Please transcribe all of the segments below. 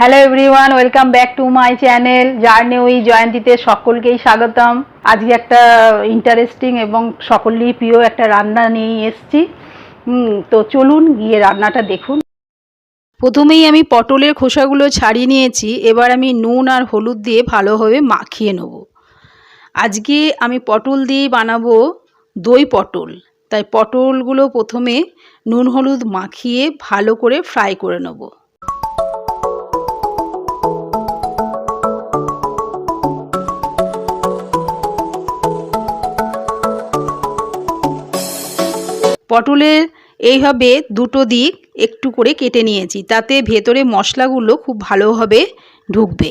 Hello everyone welcome back to my channel journey we জয়ন্তীতে সকলকেই স্বাগতম। আজকে একটা ইন্টারেস্টিং এবং সকলেরই প্রিয় একটা রান্না নিয়ে এসেছি। তো চলুন গিয়ে রান্নাটা দেখুন। প্রথমেই আমি পটলের খোসাগুলো ছাড়িয়ে নিয়েছি, এবার আমি নুন আর হলুদ দিয়ে ভালোভাবে মাখিয়ে নেব। আজকে আমি পটল দিয়ে বানাবো দই পটল। তাই পটলগুলো প্রথমে নুন হলুদ মাখিয়ে ভালো করে ফ্রাই করে নেব। পটলের এইভাবে দুটো দিক একটু করে কেটে নিয়েছি, তাতে ভেতরে মশলাগুলো খুব ভালোভাবে ঢুকবে।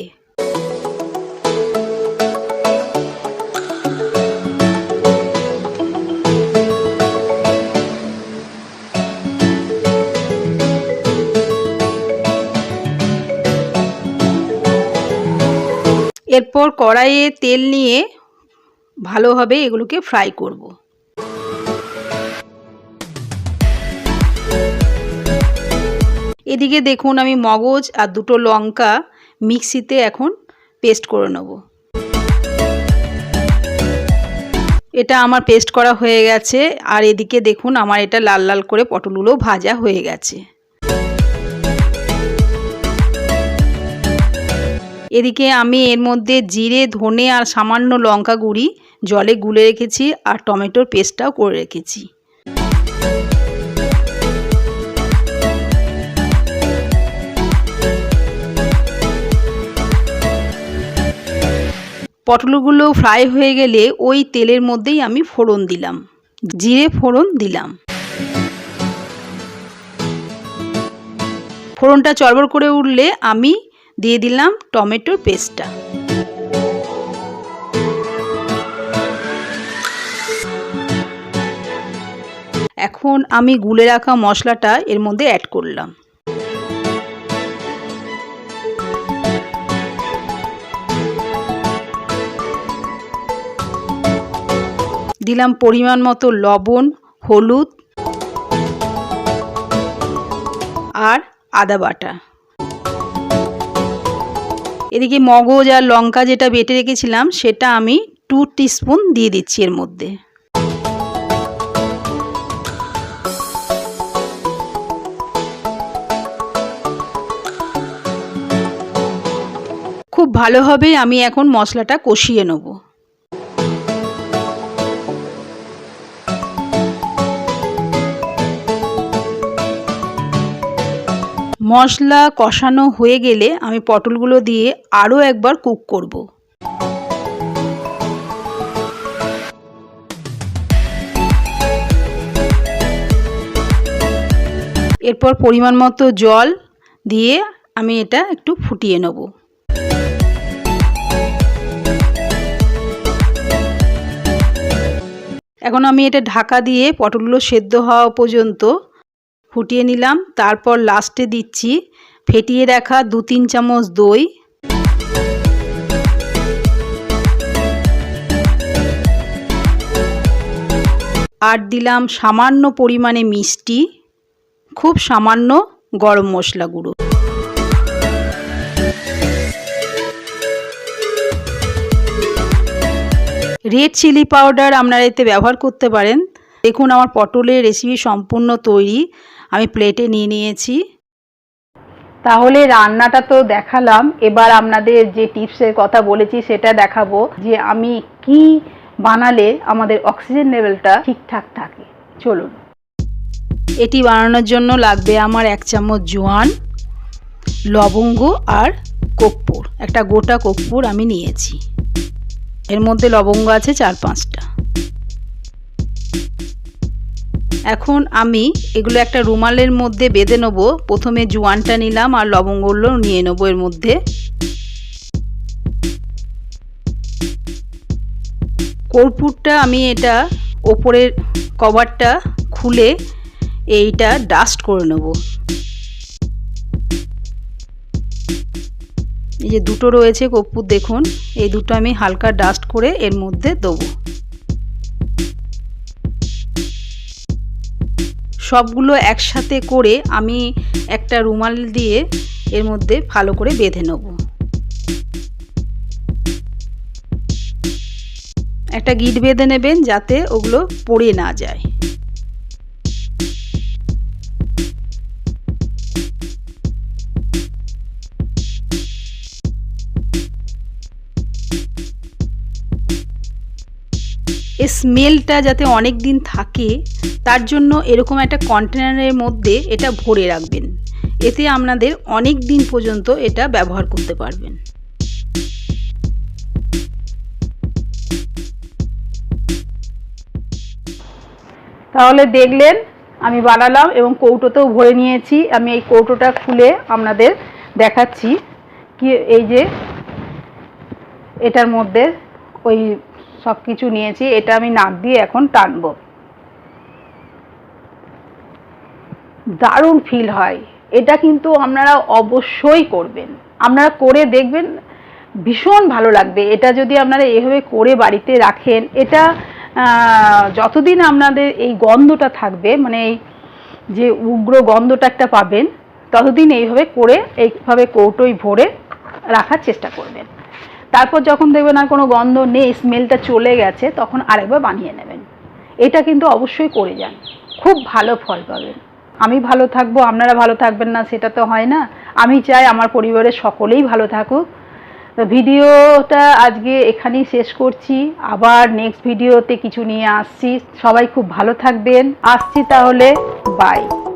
এরপর কড়াইয়ে তেল নিয়ে ভালোভাবে এগুলোকে ফ্রাই করব। এদিকে দেখুন আমি মগজ আর দুটো লঙ্কা মিক্সিতে এখন পেস্ট করে নেব। এটা আমার পেস্ট করা হয়ে গেছে, আর এদিকে দেখুন আমার এটা লাল লাল করে পটলগুলো ভাজা হয়ে গেছে। এদিকে আমি এর মধ্যে জিরে, ধনে আর সামান্য লঙ্কা গুঁড়ি জলে গুলে রেখেছি, আর টমেটোর পেস্টটাও করে রেখেছি। পটলগুলো ফ্রাই হয়ে গেলে ওই তেলের মধ্যেই আমি ফোড়ন দিলাম। জিরে ফোড়ন দিলাম। ফোড়নটা চড়বড় করে উঠলে আমি দিয়ে দিলাম টমেটোর পেস্টটা। এখন আমি গুলে রাখা মশলাটা এর মধ্যে অ্যাড করলাম। দিলাম পরিমাণ মতো লবণ, হলুদ আর আদা বাটা। এদিকে মগজ আর লঙ্কা যেটা বেটে রেখেছিলাম, সেটা আমি টু টিস্পুন দিয়ে দিচ্ছি এর মধ্যে। খুব ভালোভাবে আমি এখন মশলাটা কষিয়ে নেব। মশলা কষানো হয়ে গেলে আমি পটলগুলো দিয়ে আরও একবার কুক করব। এরপর পরিমাণ মতো জল দিয়ে আমি এটা একটু ফুটিয়ে নেব। এখন আমি এটা ঢাকা দিয়ে পটলগুলো সেদ্ধ হওয়া পর্যন্ত ফুটিয়ে নিলাম, তারপর লাস্টে দিচ্ছি ফেটিয়ে রাখা দু তিন চামচ দই। আর দিলাম সামান্য পরিমাণে মিষ্টি, খুব সামান্য গরম মশলা গুঁড়ো। রেড চিলি পাউডার আপনারা এতে ব্যবহার করতে পারেন। দেখুন, আমার পটলের রেসিপি সম্পূর্ণ তৈরি। আমি প্লেটে নিয়ে নিয়েছি। তাহলে রান্নাটা তো দেখালাম। এবার আপনাদের যে টিপসের কথা বলেছি সেটা দেখাবো যে আমি কি বানালে আমাদের অক্সিজেন লেভেলটা ঠিকঠাক থাকে। চলুন। এটি বানানোর জন্য লাগবে আমার এক চামচ জোয়ান লবঙ্গ আর কর্পূর। একটা গোটা কর্পূর আমি নিয়েছি। এর মধ্যে লবঙ্গ আছে চার পাঁচটা। এখন আমি এগুলো একটা রুমালের মধ্যে বেঁধে নেব। প্রথমে জোয়ানটা নিলাম আর লবঙ্গগুলো নিয়ে নেব এর মধ্যে। কর্পূরটা আমি এটা ওপরের কভারটা খুলে এইটা ডাস্ট করে নেব। এই যে দুটো রয়েছে কর্পূর, দেখুন, এই দুটো আমি হালকা ডাস্ট করে এর মধ্যে দেবো। সবগুলো একসাথে করে আমি একটা রুমাল দিয়ে এর মধ্যে ভালো করে বেঁধে নেব। একটা গিট বেঁধে নেবেন যাতে ওগুলো পড়ে না যায়। এই স্মেলটা যাতে অনেক দিন থাকে, তার জন্য এরকম একটা কন্টেনারের মধ্যে এটা ভরে রাখবেন। এতে আপনাদের অনেক দিন পর্যন্ত এটা ব্যবহার করতে পারবেন। তাহলে দেখলেন, আমি বানালাম এবং কৌটোতেও ভরে নিয়েছি। আমি এই কৌটোটা খুলে আপনাদের দেখাচ্ছি। কি, এই যে, এটার মধ্যে ওই সব কিছু নিয়েছি, এটা আমি নাক দিয়ে এখন টানবো। দারুণ ফিল হয়। এটা কিন্তু আপনারা অবশ্যই করবেন। আপনারা করে দেখবেন, ভীষণ ভালো লাগবে। এটা যদি আপনারা এভাবে করে বাড়িতে রাখেন, এটা যতদিন আপনাদের এই গন্ধটা থাকবে মানে এই যে উগ্র গন্ধটা একটা পাবেন, ততদিন এইভাবে করে, এইভাবে কৌটোই ভরে রাখার চেষ্টা করবেন। তারপর যখন দেখবেন আর কোনো গন্ধ নেই স্মেলটা চলে গেছে, তখন আরেকবার বানিয়ে নেবেন। এটা কিন্তু অবশ্যই করে যান। খুব ভালো ফল পাবেন। আমি ভালো থাকব, আপনারা ভালো থাকবেন না, সেটা তো হয় না। আমি চাই আমার পরিবারের সকলেই ভালো থাকুক। ভিডিওটা আজকে এখানেই শেষ করছি। আবার নেক্সট ভিডিওতে কিছু নিয়ে আসছি। সবাই খুব ভালো থাকবেন। আসছি তাহলে বাই